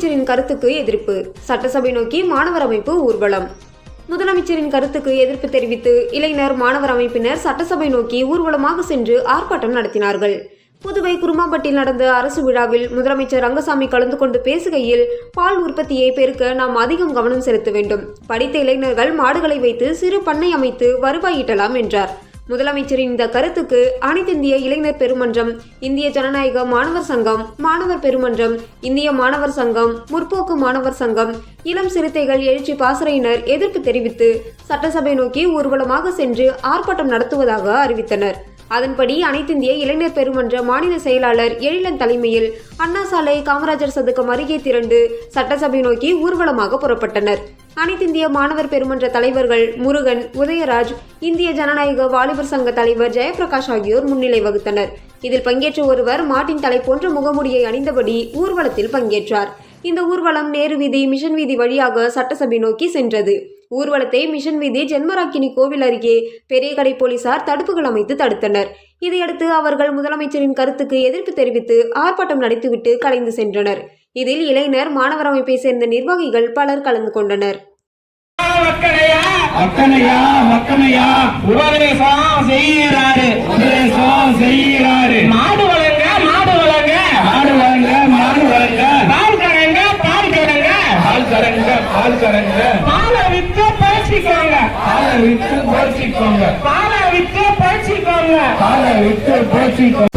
முதலமைச்சரின் கருத்துக்கு எதிர்ப்பு. சட்டசபை நோக்கி மாணவர் அமைப்பு ஊர்வலம். முதலமைச்சரின் கருத்துக்கு எதிர்ப்பு தெரிவித்து இளைஞர் மாணவர் அமைப்பினர் சட்டசபை நோக்கி ஊர்வலமாக சென்று ஆர்ப்பாட்டம் நடத்தினார்கள். புதுவை குருமாம்பட்டில் நடந்த அரசு விழாவில் முதலமைச்சர் ரங்கசாமி கலந்து கொண்டு பேசுகையில் பால் உற்பத்தியை பெருக்க நாம் அதிகம் கவனம் செலுத்த வேண்டும். படித்த இளைஞர்கள் மாடுகளை வைத்து சிறு பண்ணை அமைத்து வருவாய் ஈட்டலாம் என்றார். முதலமைச்சரின் இந்த கருத்துக்கு அனைத்திந்திய இளைஞர் பெருமன்றம் இந்திய ஜனநாயக மாணவர் சங்கம் மாணவர் பெருமன்றம் இந்திய மாணவர் சங்கம் முற்போக்கு மாணவர் சங்கம் இளம் சிறுத்தைகள் எழுச்சி பாசறையினர் எதிர்ப்பு தெரிவித்து சட்டசபை நோக்கி ஊர்வலமாக சென்று ஆர்ப்பாட்டம் நடத்துவதாக அறிவித்தனர். அதன்படி அனைத்திந்திய இளைஞர் பெருமன்ற மாநில செயலாளர் எழிலன் தலைமையில் அண்ணா சாலை காமராஜர் சதுக்கம் அருகே திரண்டு சட்டசபை நோக்கி ஊர்வலமாக புறப்பட்டனர். அனைத்திந்திய மாணவர் பெருமன்ற தலைவர்கள் முருகன் உதயராஜ் இந்திய ஜனநாயக வாலிபர் சங்க தலைவர் ஜெயபிரகாஷ் ஆகியோர் முன்னிலை வகுத்தனர். இதில் பங்கேற்ற ஒருவர் மாட்டின் தலை போன்ற முகமுடியை அணிந்தபடி ஊர்வலத்தில் பங்கேற்றார். இந்த ஊர்வலம் நேரு வீதி மிஷன் வீதி வழியாக சட்டசபை நோக்கி சென்றது. ஊர்வலத்தை மிஷன் வீதி ஜென்மராக்கினி கோவில் அருகே பெரியகடை போலீசார் தடுப்புகள் அமைத்து தடுத்தனர். இதையடுத்து அவர்கள் முதலமைச்சரின் கருத்துக்கு எதிர்ப்பு தெரிவித்து ஆர்ப்பாட்டம் நடத்திவிட்டு கலைந்து சென்றனர். இதில் இளைஞர் மாணவர் அமைப்பை சேர்ந்த நிர்வாகிகள் பலர் கலந்து கொண்டனர். மக்களையா? மக்கனையா மக்கனையா உபதேசம் செய்கிறாரு. உபதேசம் செய்கிறாரு. மாடு வளங்க மாடு வளங்க. மாடு வழங்க மாடு வழங்க பால் கரங்க பால் கரங்க பால் கறங்க பால் கறங்க. பாலை வித்து பழிச்சிக்கோங்க பாலை விட்டு போச்சிக்கோங்க பாலை வித்து பாலை போச்சிக்கோங்க